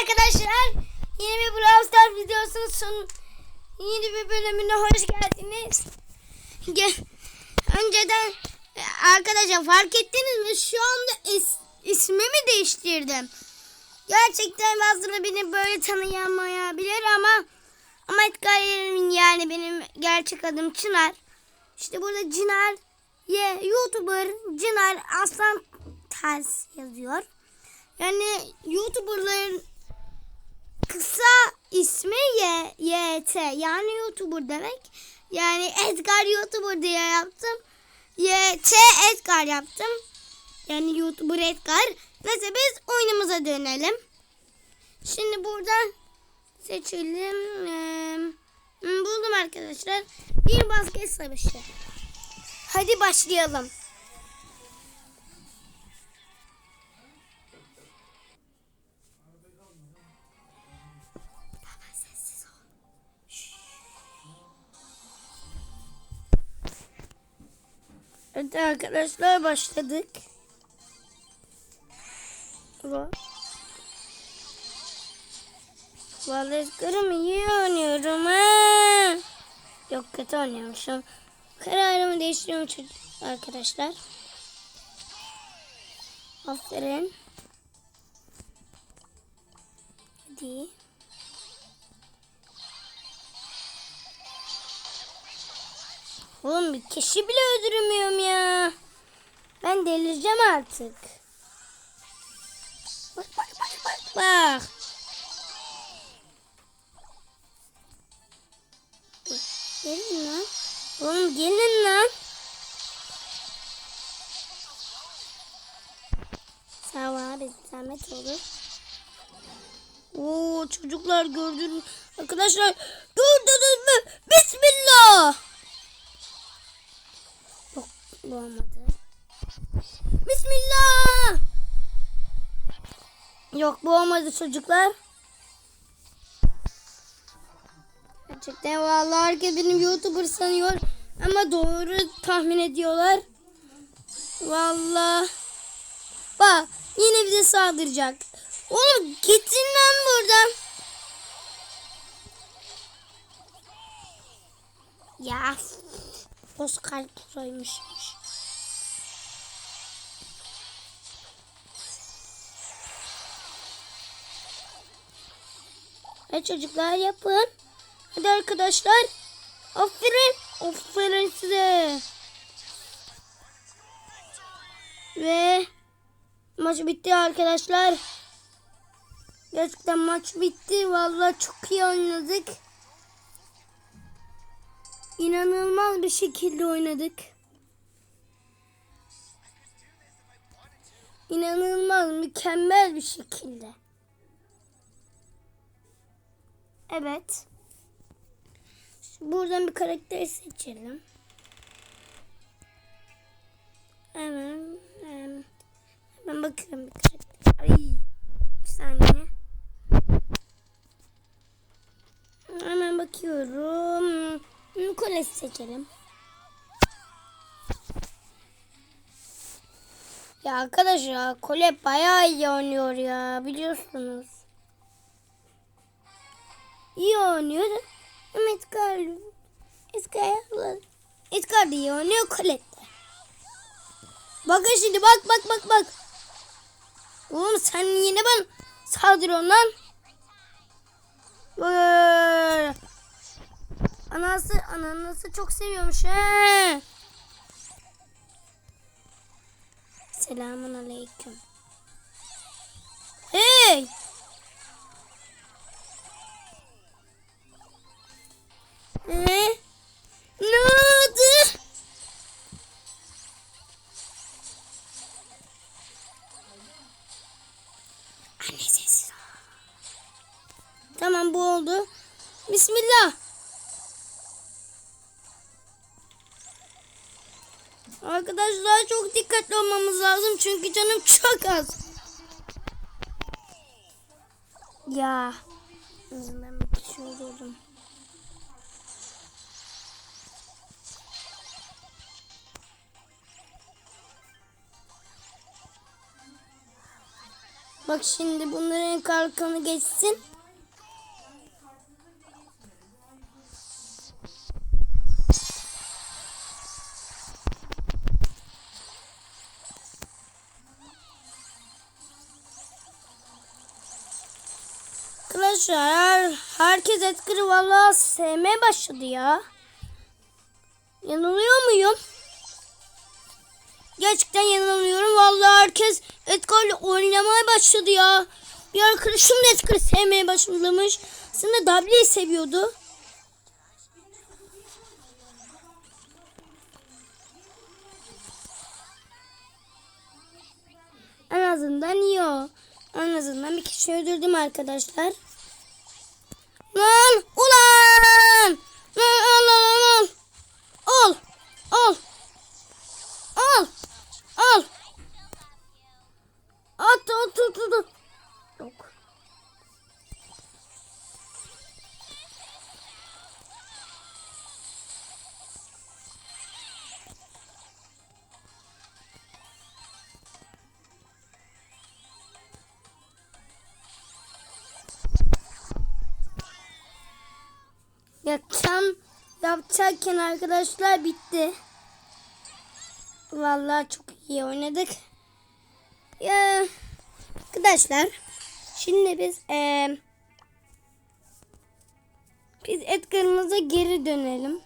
arkadaşlar. Yeni bir Brawl Stars videosunun son yeni bir bölümüne hoş geldiniz. Gel. Önceden e, arkadaşlar fark ettiniz mi? Şu anda is, ismimi değiştirdim. Gerçekten bazıları beni böyle tanıyamayabilir ama ama Edgar'ın yani benim gerçek adım Çınar. İşte burada Çınar ye YouTuber Çınar Aslan Ters yazıyor. Yani YouTuber'ların kısa ismi Y, YT yani YouTuber demek. Yani Edgar YouTuber diye yaptım. YT Edgar yaptım. Yani YouTuber Edgar. Neyse biz oyunumuza dönelim. Şimdi burada seçelim. Ee, buldum arkadaşlar. Bir basket savaşı. Hadi başlayalım. Evet arkadaşlar başladık. Vallahi karım iyi oynuyorum ha. Yok kötü oynuyormuşum. Kararımı değiştiriyorum arkadaşlar. Aferin. Hadi. Oğlum bir kişi bile öldürmüyorum ya. Ben delireceğim artık. Bak bak bak bak bak. Gelin lan. Oğlum gelin lan. Sağ ol abi zahmet olur. Oo çocuklar gördün? Arkadaşlar gördünüz mü? Bismillah. Bu olmadı. Bismillah. Yok bu olmadı çocuklar. Gerçekten vallahi herkes benim YouTuber sanıyor. Ama doğru tahmin ediyorlar. Vallahi. Bak yine bize saldıracak. Oğlum gitsin lan buradan. Ya Oscar Pro'ymuş. Hadi çocuklar yapın. Hadi arkadaşlar. Aferin. Aferin size. Ve maç bitti arkadaşlar. Gerçekten maç bitti. Vallahi çok iyi oynadık. İnanılmaz bir şekilde oynadık. İnanılmaz, mükemmel bir şekilde. Evet. Buradan bir karakter seçelim. Hemen, hemen, bakıyorum bir karakter. Ay, bir saniye. Hemen bakıyorum. Nicholas seçelim. Ya arkadaş ya Kole bayağı iyi oynuyor ya biliyorsunuz. İyi oynuyor. Ama Edgar, Edgar da iyi oynuyor Colette. Bakın şimdi bak bak bak bak. Oğlum sen yine ben saldırıyorsun lan. Böyle. Anası, ananası çok seviyormuş he. Selamun aleyküm. Hey! Ee, ne oldu? Anne sessiz. Tamam bu oldu. Bismillah. Arkadaşlar çok dikkatli olmamız lazım çünkü canım çok az. Ya. En azından bir Bak şimdi bunların kalkanı geçsin. Arkadaşlar herkes Edgar'ı vallahi sevmeye başladı ya. Yanılıyor muyum? Gerçekten yanılmıyorum. Vallahi herkes Edgar'la oynamaya başladı ya. Bir arkadaşım da Edgar'ı sevmeye başlamış. Aslında W'yi seviyordu. En azından iyi o. En azından bir kişi öldürdüm arkadaşlar. Lan ulan! Lan al al al. Al. Al. At at. at. Yok. Yapacağım, yapacakken arkadaşlar bitti. Vallahi çok iyi oynadık. Ya arkadaşlar şimdi biz eee biz Edgar'ımıza geri dönelim.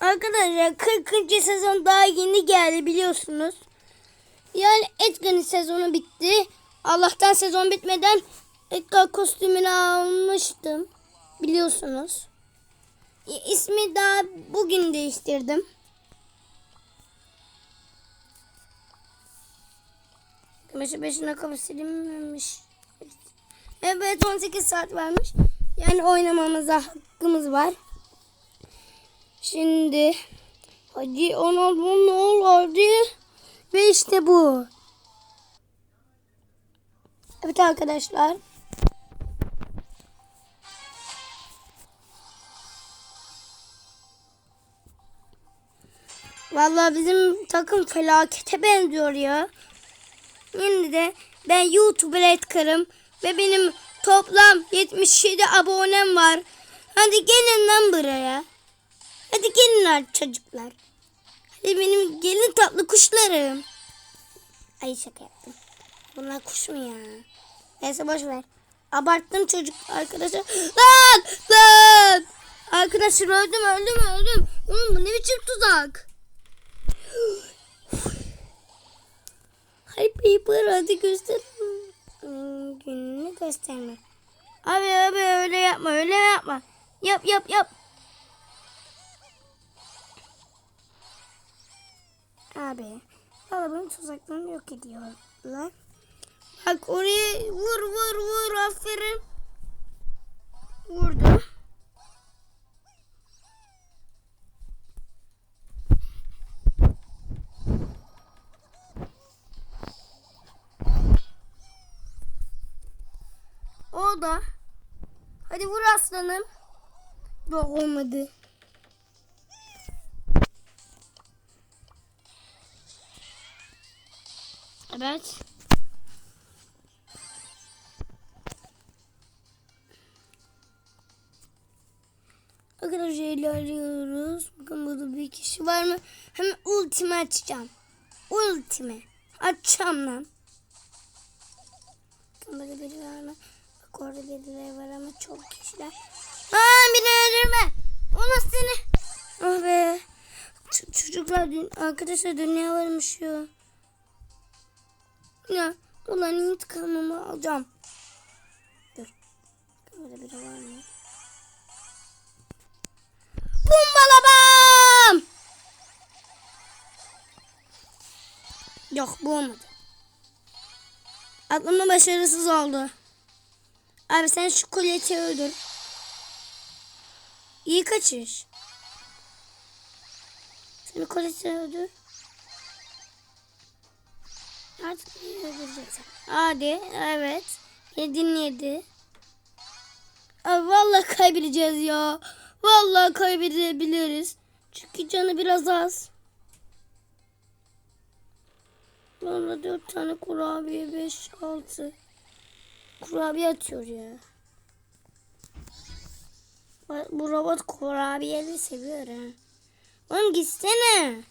Arkadaşlar 40. sezon daha yeni geldi biliyorsunuz. Yani Edgar'ın sezonu bitti. Allah'tan sezon bitmeden Edgar kostümünü almıştım. Biliyorsunuz. İsmi daha bugün değiştirdim. Başı başına kapı silinmemiş. Evet 18 saat varmış. Yani oynamamıza hakkımız var. Şimdi hadi ona ne ol hadi. Ve işte bu. Evet arkadaşlar. Vallahi bizim takım felakete benziyor ya. Şimdi de ben YouTuber Edgar'ım ve benim toplam 77 abonem var. Hadi gelin lan buraya. Hadi gelin çocuklar. Hadi benim gelin tatlı kuşlarım. Ay şaka yaptım. Bunlar kuş mu ya? Neyse boş ver. Abarttım çocuk arkadaşlar. Lan! Lan! Arkadaşlar öldüm öldüm öldüm. Oğlum bu ne biçim tuzak? Hay Paper hadi göster. Hmm, Gününü gösterme. Abi abi öyle yapma öyle yapma. Yap yap yap. Abi. Valla benim tuzaklarını yok ediyorlar. Bak oraya vur vur vur aferin. Vurdu. O da. Hadi vur aslanım. Yok olmadı. Evet. Arkadaşlar ilerliyoruz. Bakın burada bir kişi var mı? Hemen ultimi açacağım. Ultimi. Açacağım lan. Bakın burada biri var mı? Orada birileri var ama çok kişiler. Aa beni öldürme. Onu seni. Ah be. Ç- çocuklar dün arkadaşlar dünya varmış ya. Ya ulan intikamımı alacağım. Dur. Burada biri var mı? Bombalabam! Yok bu olmadı. Aklımda başarısız oldu. Abi sen şu koleti öldür. İyi kaçış. Sen koleti öldür. Artık öldüreceksin. Hadi evet. Yedin yedi. Abi vallahi kaybedeceğiz ya. Vallahi kaybedebiliriz. Çünkü canı biraz az. Sonra dört tane kurabiye, beş, altı. Kurabiye atıyor ya. Bu robot kurabiyeleri seviyor ha. Oğlum gitsene.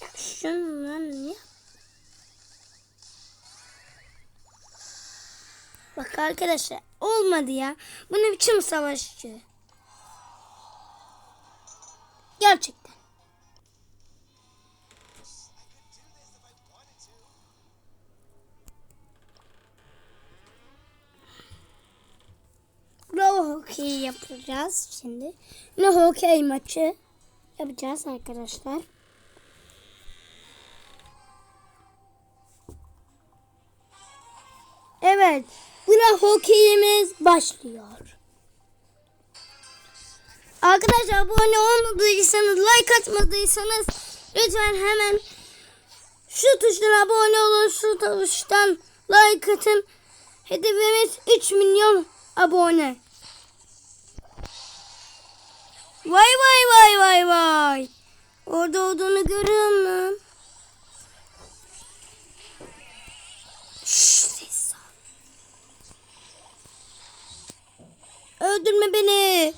Ya şunu lan ya. Bak arkadaşlar olmadı ya. Bu ne biçim savaşçı? Gerçekten. Hokey yapacağız şimdi. Ne hokey maçı yapacağız arkadaşlar. Evet. Buna hokeyimiz başlıyor. Arkadaşlar abone olmadıysanız, like atmadıysanız lütfen hemen şu tuştan abone olun, şu tuştan like atın. Hedefimiz 3 milyon abone. Vay vay vay vay vay. Orada olduğunu görüyor musun? Şşş ses. Öldürme beni.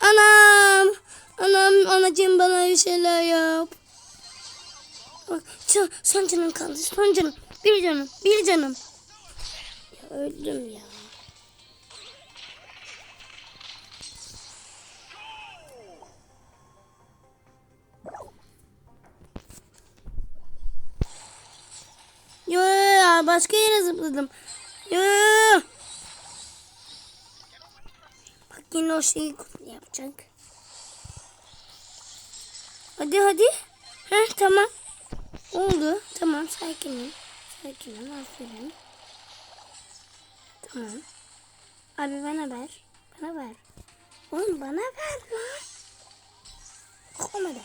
Anam. Anam anacığım bana bir şeyler yap. Bak, can- Son canım kaldı. Son canım. Bir canım. Bir canım. Ya öldüm ya. Yo, yo, başka yere zıpladım. Yo. Bak yine o şeyi yapacak. Hadi hadi. Heh, tamam. Oldu. Tamam sakinim. Sakinim. Aferin. Tamam. Abi bana ver. Bana ver. Oğlum bana ver lan. Olmadı.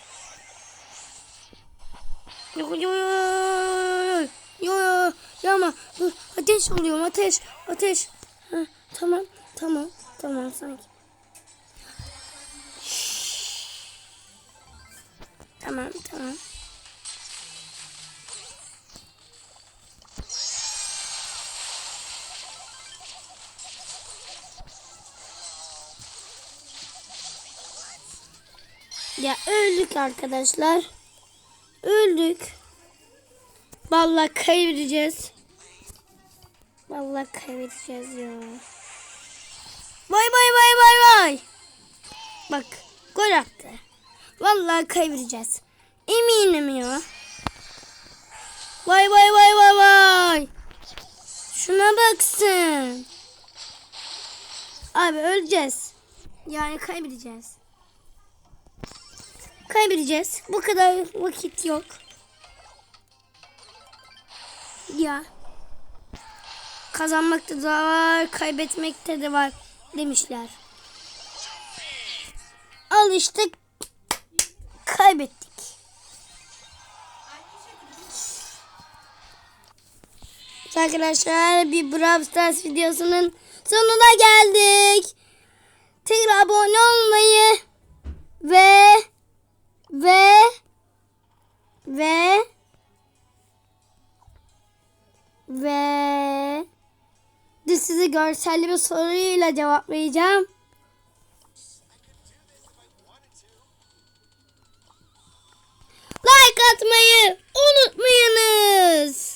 Yo yo yo yo yo yama dur. Ateş oluyorum ateş ateş. Ha, tamam tamam tamam sanki tamam tamam. Ya öldük arkadaşlar. Öldük Vallahi kaybedeceğiz. Vallahi kaybedeceğiz ya. Vay vay vay vay vay. Bak gol attı. Vallahi kaybedeceğiz. Eminim ya. Vay vay vay vay vay. Şuna baksın. Abi öleceğiz. Yani kaybedeceğiz. Kaybedeceğiz. Bu kadar vakit yok. Ya. Kazanmakta da var, kaybetmekte de var demişler. Al işte kaybettik. Arkadaşlar bir Brawl Stars videosunun sonuna geldik. Tekrar abone olmayı size görselli bir soruyla cevaplayacağım. Like atmayı unutmayınız.